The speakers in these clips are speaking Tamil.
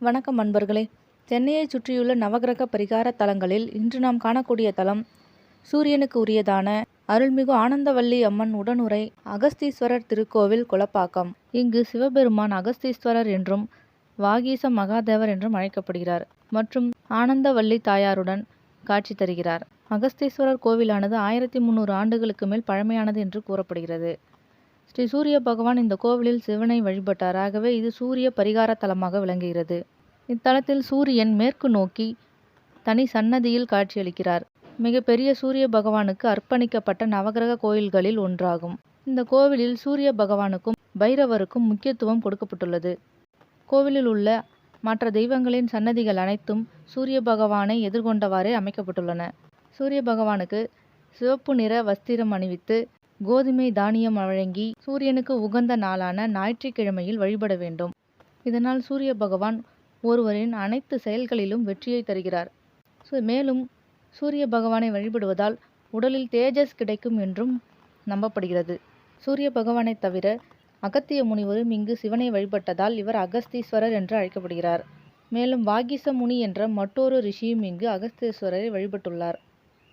வணக்கம் அன்பர்களே. சென்னையை சுற்றியுள்ள நவகிரக பரிகார தலங்களில் இன்று நாம் காணக்கூடிய தலம் சூரியனுக்கு உரியதான அருள்மிகு ஆனந்தவல்லி அம்மன் உடனுரை அகஸ்தீஸ்வரர் திருக்கோவில் குலப்பாக்கம். இங்கு சிவபெருமான் அகஸ்தீஸ்வரர் என்றும் வாகீச மகாதேவர் என்றும் அழைக்கப்படுகிறார் மற்றும் ஆனந்தவல்லி தாயாருடன் காட்சி தருகிறார். அகஸ்தீஸ்வரர் கோவிலானது ஆயிரத்தி முந்நூறு ஆண்டுகளுக்கு மேல் பழமையானது என்று கூறப்படுகிறது. ஸ்ரீ சூரிய பகவான் இந்த கோவிலில் சிவனை வழிபட்டார் ஆகவே இது சூரிய பரிகார தலமாக விளங்குகிறது. இத்தலத்தில் சூரியன் மேற்கு நோக்கி தனி சன்னதியில் காட்சியளிக்கிறார். மிகப்பெரிய சூரிய பகவானுக்கு அர்ப்பணிக்கப்பட்ட நவகிரக கோயில்களில் ஒன்றாகும். இந்த கோவிலில் சூரிய பகவானுக்கும் பைரவருக்கும் முக்கியத்துவம் கொடுக்கப்பட்டுள்ளது. கோவிலில் உள்ள மற்ற தெய்வங்களின் சன்னதிகள் அனைத்தும் சூரிய பகவானை எதிர்கொண்டவாறே அமைக்கப்பட்டுள்ளன. சூரிய பகவானுக்கு சிவப்பு நிற வஸ்திரம் அணிவித்து கோதுமை தானியம் வழங்கி சூரியனுக்கு உகந்த நாளான ஞாயிற்றுக்கிழமையில் வழிபட வேண்டும். இதனால் சூரிய பகவான் ஒருவரின் அனைத்து செயல்களிலும் வெற்றியை தருகிறார். சு- மேலும் சூரிய பகவானை வழிபடுவதால் உடலில் தேஜஸ் கிடைக்கும் என்றும் நம்பப்படுகிறது. சூரிய பகவானை தவிர அகத்திய முனிவரும் இங்கு சிவனை வழிபட்டதால் இவர் அகஸ்தீஸ்வரர் என்று அழைக்கப்படுகிறார். மேலும் வாகிச முனி என்ற மற்றொரு ரிஷியும் இங்கு அகஸ்தீஸ்வரரை வழிபட்டுள்ளார்.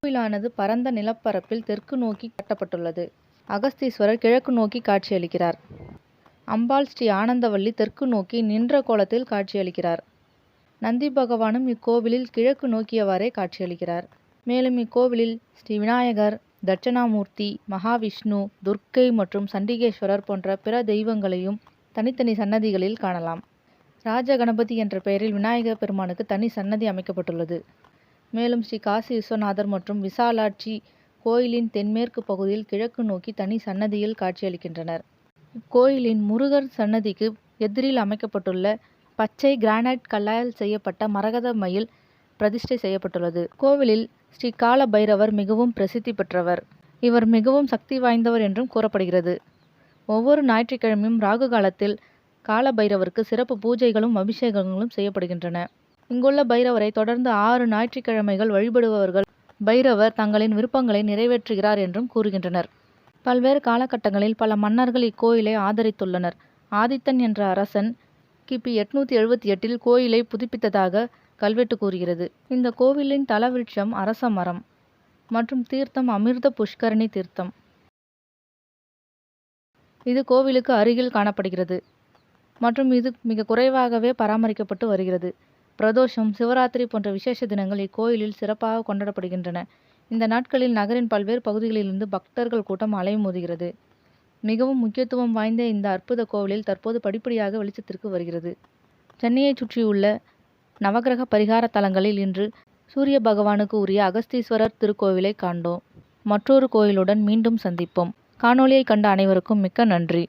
கோவிலானது பரந்த நிலப்பரப்பில் தெற்கு நோக்கி கட்டப்பட்டுள்ளது. அகஸ்தீஸ்வரர் கிழக்கு நோக்கி காட்சியளிக்கிறார். அம்பாள் ஸ்ரீ ஆனந்தவல்லி தெற்கு நோக்கி நின்ற கோலத்தில் காட்சியளிக்கிறார். நந்தி பகவானும் இக்கோவிலில் கிழக்கு நோக்கியவாறே காட்சியளிக்கிறார். மேலும் இக்கோவிலில் ஸ்ரீ விநாயகர் தட்சணாமூர்த்தி மகாவிஷ்ணு துர்க்கை மற்றும் சண்டிகேஸ்வரர் போன்ற பிற தெய்வங்களையும் தனித்தனி சன்னதிகளில் காணலாம். ராஜ கணபதி என்ற பெயரில் விநாயகர் பெருமானுக்கு தனி சன்னதி அமைக்கப்பட்டுள்ளது. மேலும் ஸ்ரீ காசி விஸ்வநாதர் மற்றும் விசாலாட்சி கோயிலின் தென்மேற்கு பகுதியில் கிழக்கு நோக்கி தனி சன்னதியில் காட்சியளிக்கின்றனர். இக்கோயிலின் முருகர் சன்னதிக்கு எதிரில் அமைக்கப்பட்டுள்ள பச்சை கிரானைட் கல்லால் செய்யப்பட்ட மரகத மயில் பிரதிஷ்டை செய்யப்பட்டுள்ளது. கோவிலில் ஸ்ரீ கால பைரவர் மிகவும் பிரசித்தி பெற்றவர். இவர் மிகவும் சக்தி வாய்ந்தவர் என்றும் கூறப்படுகிறது. ஒவ்வொரு ஞாயிற்றுக்கிழமையும் ராகு காலத்தில் கால பைரவருக்கு சிறப்பு பூஜைகளும் அபிஷேகங்களும் செய்யப்படுகின்றன. இங்குள்ள பைரவரை தொடர்ந்து ஆறு ஞாயிற்றுக்கிழமைகள் வழிபடுபவர்கள் பைரவர் தங்களின் விருப்பங்களை நிறைவேற்றுகிறார் என்றும் கூறுகின்றனர். பல்வேறு காலகட்டங்களில் பல மன்னர்கள் இக்கோயிலை ஆதரித்துள்ளனர். ஆதித்தன் என்ற அரசன் கிபி எட்நூத்தி எழுபத்தி எட்டில் கோயிலை புதுப்பித்ததாக கல்வெட்டு கூறுகிறது. இந்த கோவிலின் தலவிருட்சம் அரச மரம் மற்றும் தீர்த்தம் அமிர்த புஷ்கரணி தீர்த்தம். இது கோவிலுக்கு அருகில் காணப்படுகிறது மற்றும் இது மிக குறைவாகவே பராமரிக்கப்பட்டு வருகிறது. பிரதோஷம் சிவராத்திரி போன்ற விசேஷ தினங்கள் இக்கோயிலில் சிறப்பாக கொண்டாடப்படுகின்றன. இந்த நாட்களில் நகரின் பல்வேறு பகுதிகளிலிருந்து பக்தர்கள் கூட்டம் அலைமோதுகிறது. மிகவும் முக்கியத்துவம் வாய்ந்த இந்த அற்புத கோவிலில் தற்போது படிப்படியாக வெளிச்சத்திற்கு வருகிறது. சென்னையை சுற்றியுள்ள நவகிரக பரிகார தலங்களில் இன்று சூரிய பகவானுக்கு உரிய அகஸ்தீஸ்வரர் திருக்கோவிலை காண்டோம். மற்றொரு கோயிலுடன் மீண்டும் சந்திப்போம். காணொளியை கண்ட அனைவருக்கும் மிக்க நன்றி.